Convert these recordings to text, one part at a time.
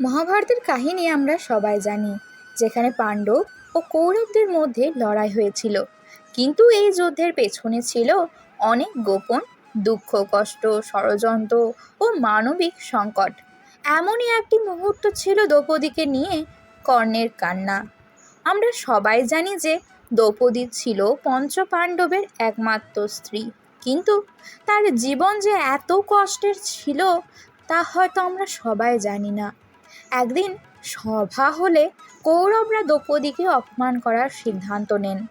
মহাভারতের কাহিনী আমরা সবাই জানি, যেখানে পাণ্ডব ও কৌরবদের মধ্যে লড়াই হয়েছিল। কিন্তু এই যুদ্ধের পেছনে ছিল অনেক গোপন দুঃখ, কষ্ট, ষড়যন্ত্র ও মানবিক সংকট। এমনই একটি মুহূর্ত ছিল দ্রৌপদীকে নিয়ে কর্ণের কান্না। আমরা সবাই জানি যে দ্রৌপদী ছিল পঞ্চপাণ্ডবের একমাত্র স্ত্রী, কিন্তু তার জীবন যে এত কষ্টের ছিল তা হয়তো আমরা সবাই জানি না। একদিন সভা হলে কৌরবরা দ্রৌপদীকে অপমান করার সিদ্ধান্ত নেন।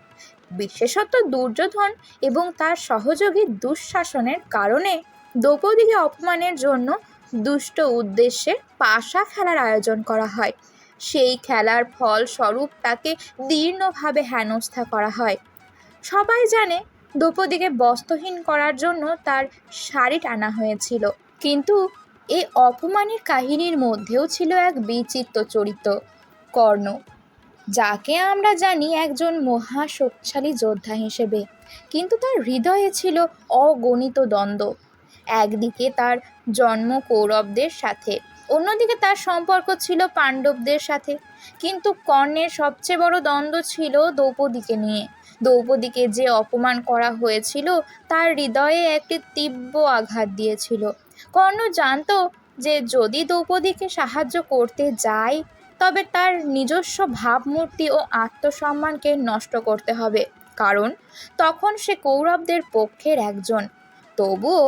বিশেষত দুর্যোধন এবং তার সহযোগী দুঃশাসনের কারণে দ্রৌপদীকে অপমানের জন্য দুষ্ট উদ্দেশ্যে পাশা খেলার আয়োজন করা হয়। সেই খেলার ফল ফলস্বরূপ তাকে দীর্ণভাবে হেনস্থা করা হয়। সবাই জানে দ্রৌপদীকে বস্ত্রহীন করার জন্য তার শাড়ি টানা হয়েছিল। কিন্তু এই অপমানের কাহিনীর মধ্যেও ছিল এক বিচিত্র চরিত্র, কর্ণ, যাকে আমরা জানি একজন মহা শক্তিশালী যোদ্ধা হিসেবে। কিন্তু তার হৃদয়ে ছিল অগণিত দ্বন্দ্ব। একদিকে তার জন্ম কৌরবদের সাথে, অন্যদিকে তার সম্পর্ক ছিল পাণ্ডবদের সাথে। কিন্তু কর্ণের সবচেয়ে বড় দ্বন্দ্ব ছিল দ্রৌপদীকে নিয়ে। দ্রৌপদীকে যে অপমান করা হয়েছিল, তার হৃদয়ে একটি তীব্র আঘাত দিয়েছিল। কর্ণ জানতো যে যদি দ্রৌপদীকে সাহায্য করতে যায় তবে তার নিজস্ব ভাবমূর্তি ও আত্মসম্মানকে নষ্ট করতে হবে, কারণ তখন সে কৌরবদের পক্ষের একজন। তবুও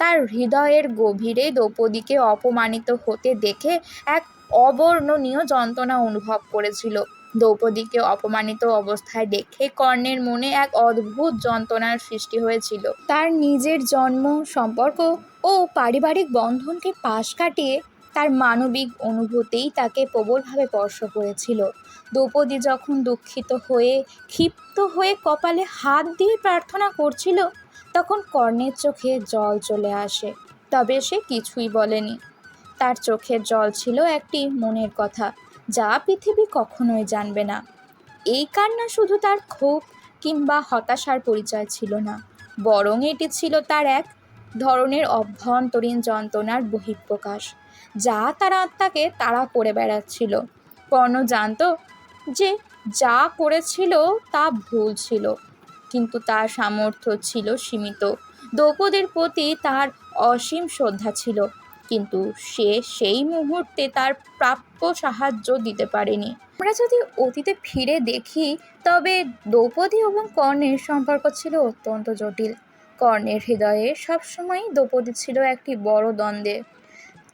তার হৃদয়ের গভীরে দ্রৌপদীকে অপমানিত হতে দেখে এক অবর্ণনীয় যন্ত্রণা অনুভব করেছিল। দ্রৌপদীকে অপমানিত অবস্থায় দেখে কর্ণের মনে এক অদ্ভুত যন্ত্রণার সৃষ্টি হয়েছিল। তার নিজের জন্ম সম্পর্ক ও পারিবারিক বন্ধনকে পাশ কাটিয়ে তার মানবিক অনুভূতিই তাকে প্রবলভাবে স্পর্শ করেছিল। দ্রৌপদী যখন দুঃখিত হয়ে, ক্ষিপ্ত হয়ে কপালে হাত দিয়ে প্রার্থনা করছিল, তখন কর্ণের চোখে জল চলে আসে। তবে সে কিছুই বলেনি। তার চোখের জল ছিল একটি মনের কথা। যা পৃথিবী কখনোই জানবে না। এই কান্না শুধু তার ক্ষোভ কিংবা হতাশার পরিচয় ছিল না, বরং এটি ছিল তার এক ধরনের অভ্যন্তরীণ যন্ত্রণার বহিঃপ্রকাশ, যা তার আত্মাকে তাড়া করে বেড়াচ্ছিল। কর্ণ জানতো যে যা করেছিল তা ভুল ছিল, কিন্তু তার সামর্থ্য ছিল সীমিত। দ্রৌপদীর প্রতি তার অসীম শ্রদ্ধা ছিল। কিন্তু সে সেই মুহূর্তে তার প্রাপ্য সাহায্য দিতে পারেনি। আমরা যদি অতীতে ফিরে দেখি, তবে দ্রৌপদী এবং কর্ণের সম্পর্ক ছিল অত্যন্ত জটিল। কর্ণের হৃদয়ে সবসময় দ্রৌপদী ছিল একটি বড় দ্বন্দ্বে।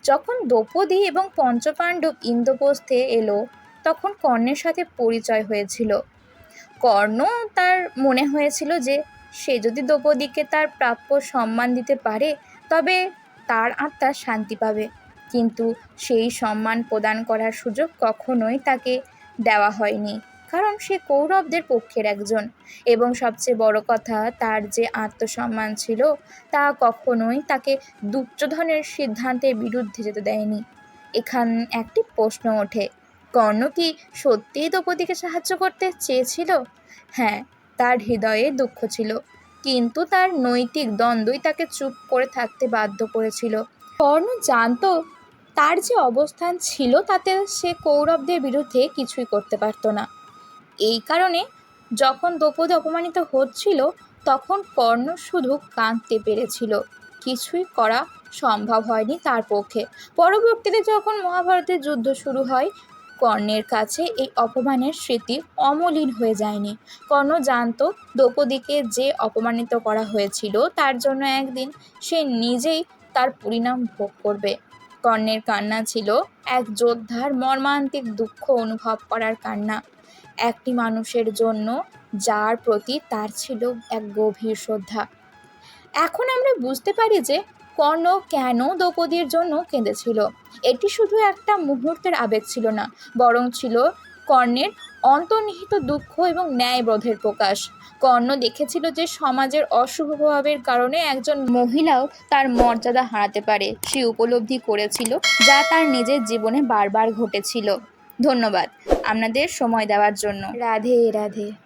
যখন দ্রৌপদী এবং পঞ্চপাণ্ডব ইন্দ্রপ্রস্থে এলো, তখন কর্ণের সাথে পরিচয় হয়েছিল। কর্ণ তার মনে হয়েছিল যে, সে যদি দ্রৌপদীকে তার প্রাপ্য সম্মান দিতে পারে, তবে তার আত্মা শান্তি পাবে। কিন্তু সেই সম্মান প্রদান করার সুযোগ কখনোই তাকে দেওয়া হয়নি, কারণ সে কৌরবদের পক্ষের একজন। এবং সবচেয়ে বড় কথা, তার যে আত্মসম্মান ছিল, তা কখনোই তাকে দুর্যোধনের সিদ্ধান্তের বিরুদ্ধে যেতে দেয়নি। এখান একটি প্রশ্ন ওঠে, কর্ণ কি সত্যিই দ্রৌপদীকে সাহায্য করতে চেয়েছিল? হ্যাঁ তার হৃদয়ে দুঃখ ছিল। কিন্তু তার নৈতিক দ্বন্দ্বই তাকে চুপ করে থাকতে বাধ্য করেছিল। কর্ণ জানতো তার যে অবস্থান ছিল তাতে সে কৌরবদের বিরুদ্ধে কিছুই করতে পারতো না। এই কারণে যখন দ্রৌপদী অপমানিত হচ্ছিল, তখন কর্ণ শুধু কাঁদতে পেরেছিল। কিছুই করা সম্ভব হয়নি তার পক্ষে। পরবর্তীতে যখন মহাভারতের যুদ্ধ শুরু হয় কর্ণের কাছে এই অপমানের স্মৃতি অমলিন হয়ে যায়নি। কর্ণ জানতো দ্রৌপদীকে যে অপমানিত করা হয়েছিল, তার জন্য একদিন সে নিজেই তার পরিণাম ভোগ করবে। কর্ণের কান্না ছিল এক যোদ্ধার মর্মান্তিক দুঃখ অনুভব করার কান্না। একটি মানুষের জন্য যার প্রতি তার ছিল এক গভীর শ্রদ্ধা। এখন আমরা বুঝতে পারি যে কর্ণ কেন দ্রৌপদীর জন্য কেঁদেছিল? এটি শুধু একটা মুহূর্তের আবেগ ছিল না, বরং ছিল কর্ণের অন্তর্নিহিত দুঃখ এবং ন্যায়বোধের প্রকাশ। কর্ণ দেখেছিল যে সমাজের অশুভ প্রভাবের কারণে একজন মহিলাও তার মর্যাদা হারাতে পারে। সে উপলব্ধি করেছিল যা তার নিজের জীবনে বারবার ঘটেছিল। ধন্যবাদ। আপনাদের সময় দেওয়ার জন্য। রাধে রাধে।